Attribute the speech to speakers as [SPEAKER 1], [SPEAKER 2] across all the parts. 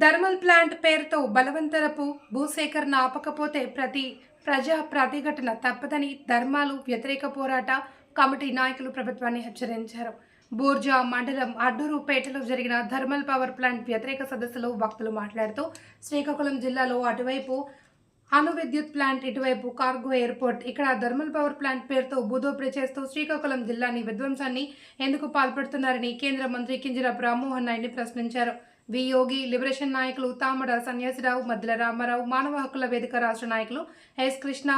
[SPEAKER 1] Thermal plant పేరుతో బలవంతరపు భూసేకరణ ఆపకపోతే ప్రతి ప్రజా ప్రతిఘటన తప్పదని ధర్మాలు వ్యతిరేక పోరాట కమిటీ నాయకులు ప్రభుత్వాన్ని హెచ్చరించారు. బూర్జా మండలం అడ్డూరుపేటలో జరిగిన థర్మల్ పవర్ ప్లాంట్ వ్యతిరేక సదస్సులో వక్తలు మాట్లాడుతూ శ్రీకాకుళం జిల్లాలో అటువైపు అణు విద్యుత్ ప్లాంట్ ఇటువైపు కార్గో ఎయిర్పోర్ట్. ఇక్కడ థర్మల్ పవర్ ప్లాంట్ పేరుతో భూదోపిడి చేస్తూ శ్రీకాకుళం జిల్లాని విధ్వంసాన్ని ఎందుకు పాల్పడుతున్నారని కేంద్ర మంత్రి కింజరాపు రామ్మోహన్ నాయుడిని ప్రశ్నించారు. వి యోగి లిబరేషన్ నాయకులు తామడ సన్యాసిరావు మద్దిల రామారావు మానవ హక్కుల వేదిక రాష్ట్ర నాయకులు ఎస్ కృష్ణ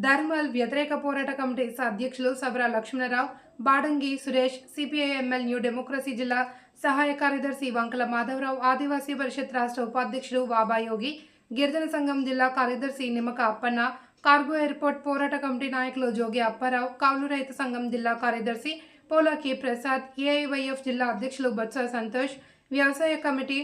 [SPEAKER 1] ధర్మల్ వ్యతిరేక పోరాట కమిటీ అధ్యక్షులు Sabara Lakshmanarao Badangi Suresh CPI ML new democracy జిల్లా సహాయ కార్యదర్శి వంకల మాధవరావు ఆదివాసీ పరిషత్ రాష్ట్ర ఉపాధ్యక్షుడు వాబా యోగి గిరిజన సంఘం జిల్లా కార్యదర్శి నిమ్మక అప్పన్న కార్గో ఎయిర్పోర్ట్ పోరాట కమిటీ నాయకులు జోగి అప్పారావు కౌలు రైతు సంఘం జిల్లా కార్యదర్శి పోలా కే ప్రసాద్ ఏఐవైఎఫ్ జిల్లా అధ్యక్షులు బొత్స సంతోష్ వ్యవసాయ కమిటీ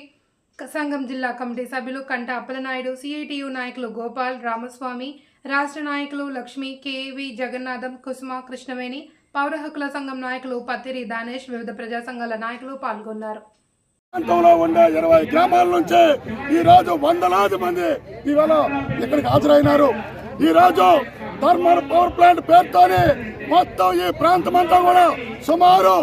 [SPEAKER 1] సంఘం జిల్లా కమిటీ సభ్యులు కంట అప్పలనాయుడు సిఐటియు నాయకులు గోపాల్ రామస్వామి రాష్ట్ర నాయకులు లక్ష్మి కేవి జగన్నాథం కుసుమ కృష్ణవేణి పౌర హక్కుల సంఘం నాయకులు పత్తిరి దానేష్ వివిధ ప్రజా సంఘాల నాయకులు పాల్గొన్నారు.
[SPEAKER 2] ప్రాంతంలో ఉండే ఇరవై గ్రామాల నుంచి ఈ రోజు వందలాది మంది ఇవాళ ఇక్కడికి హాజరైనారు. ఈ రోజు థర్మల్ పవర్ ప్లాంట్ పేరుతోనే మొత్తం ఈ ప్రాంతం అంతా కూడా సుమారు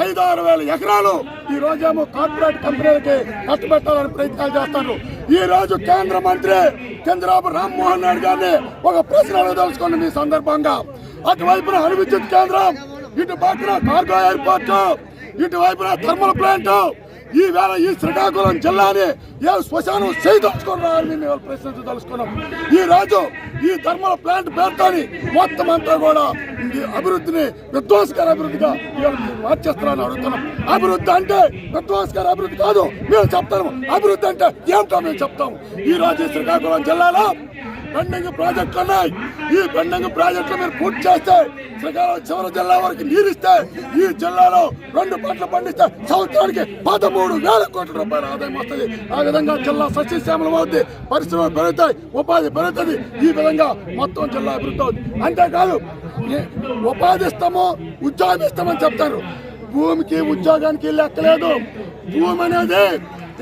[SPEAKER 2] ఐదు ఆరు వేల ఎకరాలు ఈ రోజేమో కార్పొరేట్ కంపెనీలకి కట్టుబెట్టాలని ప్రయత్నాలు చేస్తారు ఈ రోజు కేంద్ర మంత్రి చంద్రబాబు రామ్మోహన్ నాయుడు గారిని ఒక ప్రశ్న అడగదలుచుకోండి మీ సందర్భంగా. అటువైపున అణు విద్యుత్ కేంద్రం ఇటు పక్కన కార్గో ఎయిర్పోర్ట్ ఇటువైపున థర్మల్ ప్లాంట్ ఈ వేళ ఈ శ్రీకాకుళం జిల్లాని ఏ శ్మశానం చేయదలుచుకున్నారని మేము ప్రశ్నించదలుచుకున్నాం ఈ రోజు ఈ ధర్మల ప్లాంట్ పేరుతోని మొత్తం అంతా కూడా ఈ అభివృద్ధిని విధ్వంసకర అభివృద్ధిగా ఇవాళ మార్చేస్తున్నారని అడుగుతున్నాం. అభివృద్ధి అంటే విధ్వంసకర అభివృద్ధి కాదు మేము చెప్తాము. అభివృద్ధి అంటే ఏమిటో మేము చెప్తాము. ఈ రోజు శ్రీకాకుళం జిల్లాలో పెండింగ్ ప్రాజెక్టులు ఉన్నాయి. ఈ పెండింగ్ ప్రాజెక్టులు మీరు పూర్తి చేస్తే శ్రీకాకుళం చివరి జిల్లా వరకు నీరిస్తే ఈ జిల్లాలో రెండు పంటలు పండిస్తే సంవత్సరానికి పదమూడు వేల కోట్ల రూపాయల ఆదాయం వస్తుంది. ఆ విధంగా జిల్లా సస్యశ్యామలం అవుతుంది పరిశ్రమలు పెరుగుతాయి ఉపాధి పెరుగుతుంది. ఈ విధంగా మొత్తం జిల్లా అభివృద్ధి అవుతుంది అంతేకాదు ఉపాధి ఇస్తాము ఉద్యోగం ఇస్తామని చెప్తారు. భూమికి ఉద్యోగానికి లెక్కలేదు. భూమి అనేది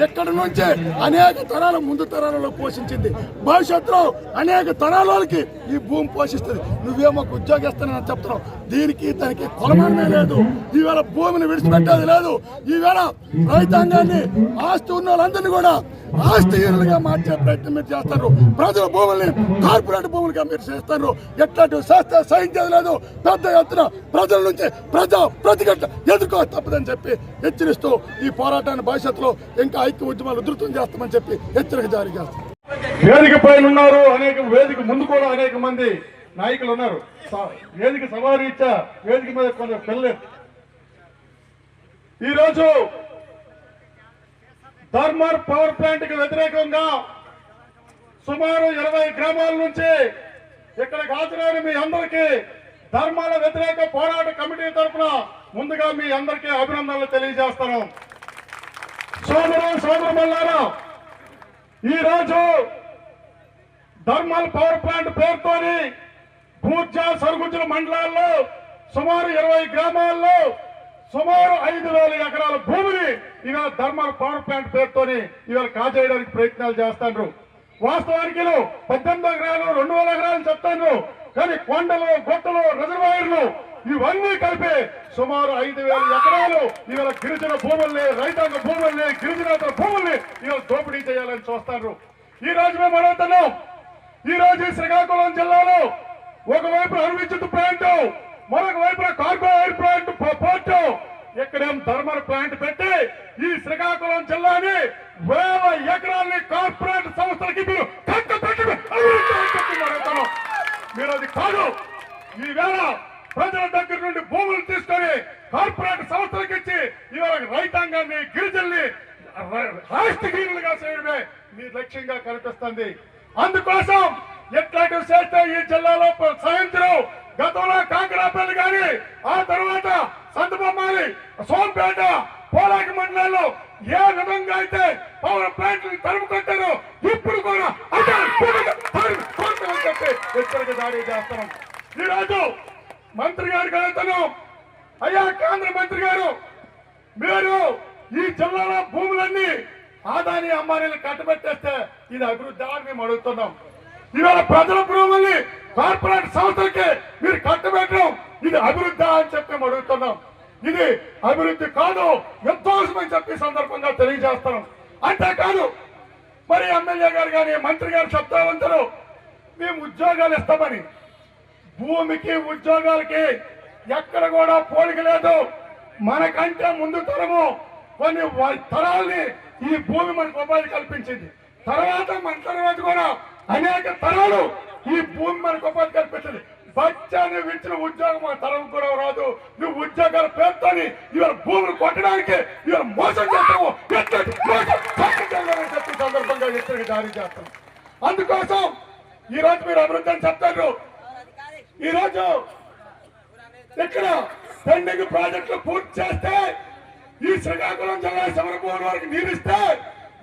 [SPEAKER 2] ఎక్కడి నుంచే? అనేక తరాల ముందు తరాలలో పోషించింది. భవిష్యత్తులో అనేక తరాలకి ఈ భూమి పోషిస్తుంది. నువ్వేమో ఉద్యోగిస్తానని చెప్తున్నావు. దీనికి దానికి కొలమానమే లేదు. ఈవేళ భూమిని విడిచిపెట్టేది లేదు. ఈవేళ రైతాంగాన్ని ఆస్తి ఉన్న వాళ్ళందరినీ కూడా ఆస్తిహీనులుగా మార్చే ప్రయత్నం మీరు చేస్తారు. ప్రజల భూముల్ని కార్పొరేట్ భూములుగా మీరు చేస్తారు. ఎట్లాంటి చేస్తే సహించేది లేదు. పెద్ద ఎత్తున ప్రజల నుంచి ప్రజా ప్రతిఘట ఎదుర్కో తప్పదని చెప్పి హెచ్చరిస్తూ ఈ పోరాటాన్ని భవిష్యత్తులో ఇంకా ఐక్య ఉద్యమాలు ఉధృతం చేస్తామని చెప్పి హెచ్చరిక జారీ చేస్తారు
[SPEAKER 3] వేదిక పైన ఉన్నారు అనేక వేదిక ముందు కూడా అనేక మంది నాయకులు ఉన్నారు. స- వేదిక సవారీ ఇచ్చా వేదిక మీద కొంత పిల్లలేదు ఈరోజు ధర్మర్ పవర్ ప్లాంట్కి వ్యతిరేకంగా సుమారు ఇరవై గ్రామాల నుంచి ఇక్కడికి హాజరైన మీ అందరికీ ధర్మాల వ్యతిరేక పోరాట కమిటీ తరఫున ముందుగా మీ అందరికీ అభినందనలు తెలియజేస్తాను సోదరు సోదరులారా ఈ రోజు ధర్మల్ పవర్ ప్లాంట్ పేరుతోని భూజా సరుగుజుల మండలాల్లో సుమారు ఇరవై గ్రామాల్లో సుమారు ఐదు వేల ఎకరాల భూమిని ఇవాళ థర్మల్ పవర్ ప్లాంట్ పేరుతోని ఇవాళ కాజేయడానికి ప్రయత్నాలు చేస్తాండ్రు. వాస్తవానికి పద్దెనిమిది ఎకరాలు రెండు వేల ఎకరాలు చెప్తాను కానీ కొండలు గొట్టలు రిజర్వాయర్లు ఇవన్నీ కలిపి సుమారు ఐదు వేల ఎకరాలు ఇవాళ గిరిజన భూముల్ని రైతాంగ భూముల్ని గిరిజనేతల భూముల్ని ఇవాళ దోపిడీ చేయాలని చూస్తారు ఈ రోజు మేము అడుగుతున్నాం. ఈ రోజు శ్రీకాకుళం జిల్లాలో ఒకవైపు అణు ప్లాంట్ మరొక వైపున కార్గో ఎయిర్ ప్లాంట్ పోర్ట్ ఇక్కడేం థర్మల్ ప్లాంట్ పెట్టి ఈ శ్రీకాకుళం జిల్లాని వేల ఎకరాల్ని కార్పొరేట్ సంస్థలకి మీరు మీరు అది కాదు. ఈ వేళ ప్రజల దగ్గర నుండి భూములు తీసుకొని కార్పొరేట్ సంస్థలకు ఇచ్చి ఇవాళ రైతాంగాన్ని గిరిజల్ని రాష్ట్రహీనులుగా చేయడమే మీ లక్ష్యంగా కనిపిస్తుంది. అందుకోసం ఎట్లాంటివి చేస్తే ఈ జిల్లాలో సాయంత్రం గతంలో కాకరాపల్లి గాని ఆ తర్వాత సంతబొమ్మాలి సోంపేట పోలాకి మండలాల్లో ఏ విధంగా అయితే పవర్ ప్లాంట్లు తరుముకొట్టారో ఇప్పుడు కూడా చెప్పి హెచ్చరిక చేస్తున్నాం. ఈరోజు మంత్రి గారికి అడుగుతున్నాం అయ్యా కేంద్ర మంత్రి గారు మీరు ఈ జిల్లాలో భూములన్నీ ఆదాని
[SPEAKER 2] అమ్మాయిలు కట్టబెట్టేస్తే ఇది అభివృద్ధి అని మేము అడుగుతున్నాం. ఇవాళ ప్రజల భూముల్ని కార్పొరేట్ సంస్థలకి మీరు కట్టబెట్టడం ఇది అభివృద్ధి అని చెప్పి మేము అడుగుతున్నాం. ఇది అభివృద్ధి కాదు విధ్వంసం చెప్పి సందర్భంగా తెలియజేస్తున్నాం. అంతేకాదు మరి ఎమ్మెల్యే గారు కానీ మంత్రి గారు చెప్తా ఉంటారు మేము ఉద్యోగాలు ఇస్తామని. భూమికి ఉద్యోగాలకి ఎక్కడ కూడా పోలిక లేదు. మనకంటే ముందు తరము కొన్ని తరాలని తరాల్ని ఈ భూమి మనకు ఉపాధి కల్పించింది. తర్వాత మన తర్వాత కూడా అనేక తరాలు ఈ భూమి మనకు ఉపాధి కల్పించింది. బచ్చాన్ని ఇచ్చిన ఉద్యోగం మన తరం కూడా రాదు. నువ్వు ఉద్యోగాల పేరుతోని ఇవాళ భూములు కొట్టడానికి ఇవాళ మోసం చేస్తాము ఎట్లాంటి చెప్పి సందర్భంగా హెచ్చరిక జారీ చేస్తాం. అందుకోసం ఈ రోజు మీరు అభివృద్ధి అని చెప్తారు. ఈ రోజు ఇక్కడ పెండింగ్ ప్రాజెక్టులు పూర్తి చేస్తే ఈ శ్రీకాకుళం జిల్లా సమరభూమి వరకు నీరిస్తే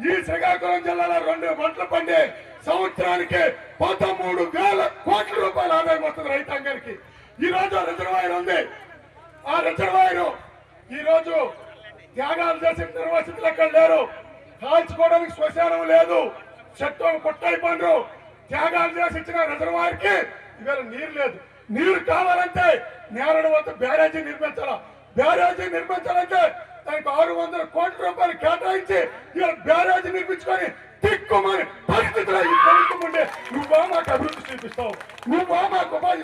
[SPEAKER 2] ఈ శ్రీకాకుళం జిల్లాలో రెండు పంటలు పండే సంవత్సరానికి పదమూడు వేల కోట్ల రూపాయల ఆదాయం వస్తుంది రైతాంగానికి. ఈ రోజు రిజర్వాయర్ ఉంది. ఆ రిజర్వాయర్ ఈ రోజు త్యాగాలు చేసిన నిర్వాసితులు అక్కడ లేరు. కాల్చుకోవడానికి శ్మశానం లేదు. చెట్టు కొట్టయిపోండ్రు త్యాగాలు చేసి ఇచ్చిన రిజర్వాయర్కి ఇవాళ నీరు లేదు. నీరు కావాలంటే నేరడు వద్ద బ్యారేజీ నిర్మించాలా. బ్యారేజీ నిర్మించాలంటే దానికి ఆరు వందల కోట్ల రూపాయలు కేటాయించి ఇవాళ బ్యారేజీ నిర్మించుకొని తిక్కుమని పరిస్థితిలో నువ్వా మాకు అభివృద్ధి చూపిస్తావు నువ్వా మాకు ఉపాధి